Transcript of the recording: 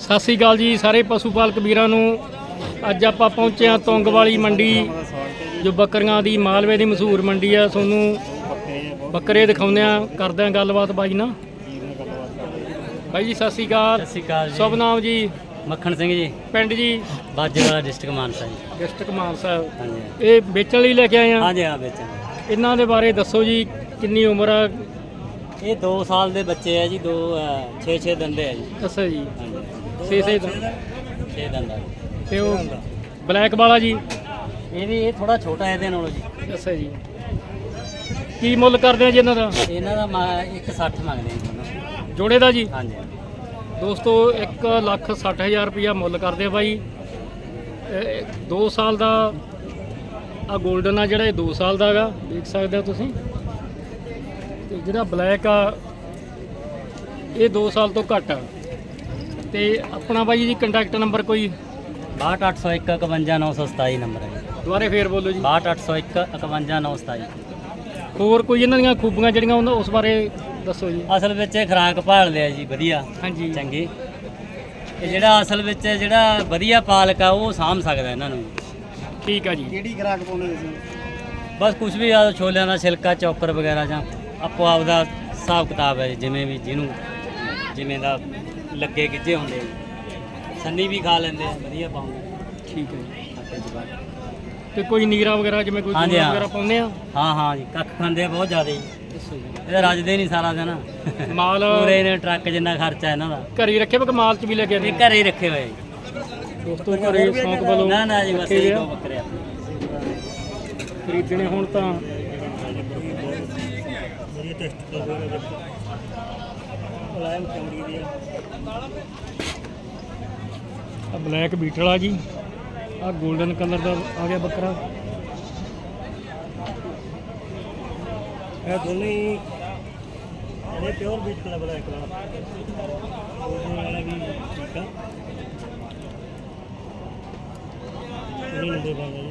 ਸਤਿ ਸ੍ਰੀ ਅਕਾਲ ਜੀ ਸਾਰੇ ਪਸ਼ੂ ਪਾਲਕ ਵੀਰਾਂ ਨੂੰ। ਅੱਜ ਆਪਾਂ ਪਹੁੰਚੇ ਹਾਂ ਤੁੰਗ ਵਾਲੀ ਮੰਡੀ ਜੋ ਬੱਕਰੀਆਂ ਦੀ ਮਾਲਵੇ ਦੀ ਮਸ਼ਹੂਰ ਮੰਡੀ ਆ। ਤੁਹਾਨੂੰ ਬੱਕਰੇ ਦਿਖਾਉਂਦੇ ਆ ਕਰਦੇ ਆ ਗੱਲਬਾਤ ਬਾਈ ਨਾਲ। ਬਾਈ ਜੀ ਸਤਿ ਸ੍ਰੀ ਅਕਾਲ। ਸਤਿ ਸ਼੍ਰੀ ਅਕਾਲ ਸ਼ੁਭ ਜੀ ਨਾਮ ਜੀ। ਮੱਖਣ ਸਿੰਘ ਜੀ। ਪਿੰਡ ਜੀ? ਬਾਜੇਵਾਲਾ ਡਿਸਟ੍ਰਿਕਟ ਮਾਨਸਾ ਜੀ। ਡਿਸਟ੍ਰਿਕਟ ਮਾਨਸਾ। ਹਾਂਜੀ। ਇਹ ਵੇਚਣ ਲਈ ਲੈ ਕੇ ਆਏ ਆ? ਹਾਂਜੀ ਹਾਂ ਵੇਚਣ ਇਹਨਾਂ ਦੇ ਬਾਰੇ ਦੱਸੋ ਜੀ ਕਿੰਨੀ ਉਮਰ ਆ? ਇਹ 2 ਸਾਲ ਦੇ ਬੱਚੇ ਆ ਜੀ ਦੋ 6-6 ਦੰਦੇ ਆ ਜੀ। ਦੱਸੋ ਜੀ। ਹਾਂਜੀ। ਛੇ ਛੇ 6 ਦੰਦਾ ਤੇ ਉਹ ਬਲੈਕ ਵਾਲਾ ਜੀ? ਇਹ ਵੀ ਇਹ ਥੋੜਾ ਛੋਟਾ ਇਹਦੇ ਨਾਲੋਂ ਜੀ। ਦੱਸੋ ਜੀ। ਕੀ ਮੁੱਲ ਕਰਦੇ ਆ ਜੀ ਇਹਨਾਂ ਦਾ? ਇਹਨਾਂ ਦਾ ਮਾ- ਇੱਕ 60 ਮੰਗਦੇ ਆ ਜੀ ਦੋਨੋਂ। ਜੋੜੇ ਦਾ ਜੀ? ਹਾਂਜੀ ਦੋਸਤੋ 1 ਲੱਖ 60 ਹਜ਼ਾਰ ਰੁਪਇਆ ਮੁੱਲ ਕਰਦੇ ਆ ਬਾਈ। 2 ਸਾਲ ਦਾ ਆ 골ਡਨ ਆ ਜਿਹੜਾ ਇਹ 2 ਸਾਲ ਦਾ ਹੈਗਾ ਦੇਖ ਸਕਦੇ ਹੋ ਤੁਸੀਂ। ਤੇ ਜਿਹੜਾ ਬਲੈਕ ਆ ਇਹ 2 ਸਾਲ ਤੋਂ ਘੱਟ ਆ। ਤੇ ਆਪਣਾ ਬਾਈ ਜੀ ਕੰਟੈਕਟ ਨੰਬਰ ਕੋਈ? 62801 51927 ਨੰਬਰ ਹੈ ਦੁਬਾਰੇ ਫੇਰ ਬੋਲੋ ਜੀ। 62801 51927 ਹੋਰ ਕੋਈ ਇਹਨਾਂ ਦੀਆਂ ਖੂਬੀਆਂ ਜਿਹੜੀਆਂ ਉਹਨਾਂ ਉਸ ਬਾਰੇ ਦੱਸੋ ਜੀ। ਅਸਲ ਵਿੱਚ ਇਹ ਖਰਾਕ ਭਾਲਦੇ ਆ ਜੀ ਵਧੀਆ। ਹਾਂਜੀ। ਚੰਗੀ। ਇਹ ਜਿਹੜਾ ਅਸਲ ਵਿੱਚ ਜਿਹੜਾ ਵਧੀਆ ਪਾਲਕ ਆ ਉਹ ਸਾਂਭ ਸਕਦਾ ਇਹਨਾਂ ਨੂੰ। ਠੀਕ ਆ ਜੀ। ਕਿਹੜੀ ਖਰਾਕ ਪਾਉਂਦੇ ਤੁਸੀਂ? ਬਸ ਕੁਝ ਵੀ ਆ ਛੋਲਿਆਂ ਦਾ ਛਿਲਕਾ ਚੌਕਰ ਵਗੈਰਾ ਜਾਂ ਆਪੋ ਆਪ ਦਾ ਹਿਸਾਬ ਕਿਤਾਬ ਹੈ ਜਿਵੇਂ ਵੀ ਜਿਹਨੂੰ ਜਿਵੇਂ ਦਾ ਲੱਗੇ ਗਿੱਜੇ ਹੁੰਦੇ ਆ। ਸੰਨੀ ਵੀ ਖਾ ਲੈਂਦੇ ਆ ਵਧੀਆ ਪਾਉਂਦੇ ਠੀਕ ਹੈ ਜੀ। ਤੇ ਕੋਈ ਨੀਰਾ ਵਗੈਰਾ ਜਿਵੇਂ ਕੋਈ ਹਾਂਜੀ, ਹਾਂ। ਵਗੈਰਾ ਪਾਉਂਦੇ ਆ ਹਾਂ ਹਾਂ ਜੀ ਕੱਖ ਖਾਂਦੇ ਆ ਬਹੁਤ ਜ਼ਿਆਦਾ ਜੀ ਦੱਸੋ ਜੀ ਇਹਦਾ ਰੱਜਦੇ ਨਹੀਂ ਸਾਰਾ ਦਿਨ ਮਾਲ ਪੂਰੇ ਨੇ ਟਰੱਕ ਜਿੰਨਾ ਖਰਚਾ ਇਹਨਾਂ ਦਾ ਘਰੇ ਹੀ ਰੱਖੇ ਬਕ ਮਾਲ ਚ ਵੀ ਲੈ ਕੇ ਇਹ ਘਰੇ ਹੀ ਰੱਖੇ ਹੋਏ ਜੀ। ਦੋਸਤੋ ਘਰੇ ਸ਼ੌਂਕ ਵੱਲੋਂ ਨਾ ਨਾ ਜੀ ਬਸ ਰੱਖੇ ਇਹ ਹੋਏ ਆ। ਦੋ ਬੱਕਰੇ ਆਪਣੇ ਖਰੀਦਣੇ ਹੁਣ ਤਾਂ ਮੁਲਾਇਮ ਚਮੜੀ ਦੀ ਆ। ਬਲੈਕ ਬੀਟਲ ਆ ਜੀ। ਆ 골ਡਨ ਕਲਰ ਦਾ ਆ ਗਿਆ ਬੱਕਰਾ। ਇਹ ਦੋਨੇ ਹੀ ਇਹ ਪਿਓਰ ਬੀਟ ਦਾ ਬਲੈਕ ਵਾਲਾ। ਉਹ ਵਾਲਾ ਵੀ ਠੀਕ ਆ। ਇਹ ਨੰਬਰ ਬੰਦ